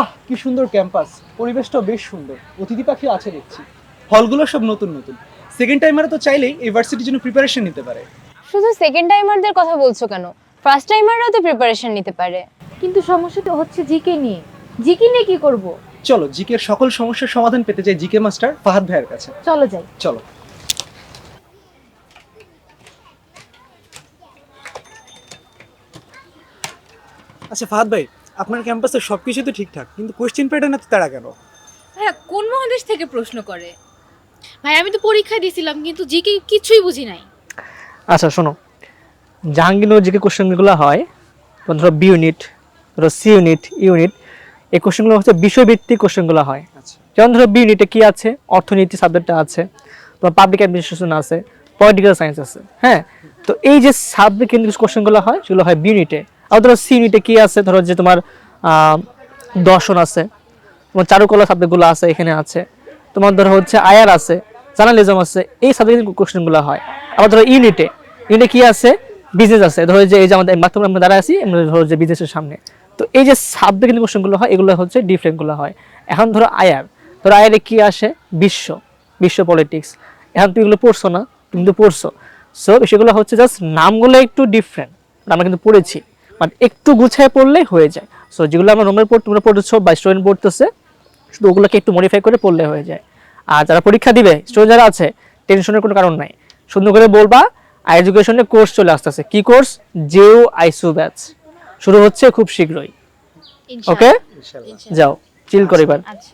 আহ কি সুন্দর ক্যাম্পাস। পরিবেশটাও বেশ সুন্দর। অতিথি পাখি আছে দেখছি। হলগুলো সব নতুন নতুন। সেকেন্ড টাইমারে তো চাইলেই ইউনিভার্সিটির জন্য প্রিপারেশন নিতে পারে। শুধু সেকেন্ড টাইমারদের কথা বলছো কেন? ফার্স্ট টাইমাররাও তো প্রিপারেশন নিতে পারে। কিন্তু সমস্যাটা হচ্ছে জিকে নিয়ে। জিকে নিয়ে কি করব? চলো জিকের সকল সমস্যার সমাধান পেতে চাই জিকে মাস্টার ফাহাদ ভাইয়ের কাছে। চলো যাই। চলো। আচ্ছা ফাহাদ ভাই আপনার ক্যাম্পাসে সবকিছু তো ঠিকঠাক কিন্তু কোশ্চেন প্যাটার্ন এত তারা কেন? হ্যাঁ কোন মহাদেশ থেকে প্রশ্ন করে? ভাই আমি তো পরীক্ষা দিয়েছিলাম কিন্তু জিকে কিছুই বুঝি নাই। আচ্ছা শোনো। জাহাঙ্গীরনগর যে কোশ্চেনগুলো হয় ধরো বি ইউনিট ধরো সি ইউনিট ইউনিট এই কোশ্চেনগুলো হচ্ছে বিষয়ভিত্তিক কোশ্চেনগুলো হয়। আচ্ছা। যেমন ধরো বি ইউনিটে কি আছে? অর্থনীতি সাবজেক্টটা আছে। তোমার পাবলিক অ্যাডমিনিস্ট্রেশন আছে পলিটিক্যাল সায়েন্স আছে হ্যাঁ? তো এই যে সাবজেক্ট কেন্দ্রিক কোশ্চেনগুলো হয় সেগুলো হয় বি ইউনিটে আর ধরো সি ইউনিটে কি আছে? ধরো যে তোমার দর্শন আছে, তোমার চারুকলা সাবজেক্টগুলো আছে, এখানে আছে। তোমার ধরো হচ্ছে আয়ার আছে, জার্নালিজম আছে, এই সাবজেক্ট কোশ্চেনগুলো হয়। আবার ধরো ইউনিটে ইউনিটে কি আছে? বিজনেস আছে। ধরো যে এই যে আমাদের মাধ্যমে আমরা দাঁড়ায় আছি, আমরা ধরো যে বিজনেসের সামনে। তো এই যে সাবজেক্ট কোশ্চেনগুলো হয়, এগুলো হচ্ছে ডিফারেন্টগুলো হয়। এখন ধরো আয়ার, ধরো আয়ারে কি আসে? বিশ্ব বিশ্ব পলিটিক্স এখন তুমি এগুলো পড়ছো না, তুমি কিন্তু পড়ছো। সো সেগুলো হচ্ছে জাস্ট নামগুলো একটু ডিফারেন্ট আমরা কিন্তু পড়েছি। বাট একটু গুছায় পড়লে হয়ে যায়। সো যেগুলো আমরা নম্বর পড় তোমরা পড়েছো বা স্টুডেন্ট পড়তেছে শুধু ওগুলোকে একটু মডিফাই করে পড়লে হয়ে যায়। আর যারা পরীক্ষা দিবে স্টুডেন্ট যারা আছে টেনশনের কোনো কারণ নাই। সুন্দর করে বলবা আর এডুকেশনের কোর্স চলে আসতেছে। কি কোর্স জেও আইসু ব্যাচ শুরু হচ্ছে খুব শীঘ্রই। ওকে যাও চিল করে এবার। আচ্ছা।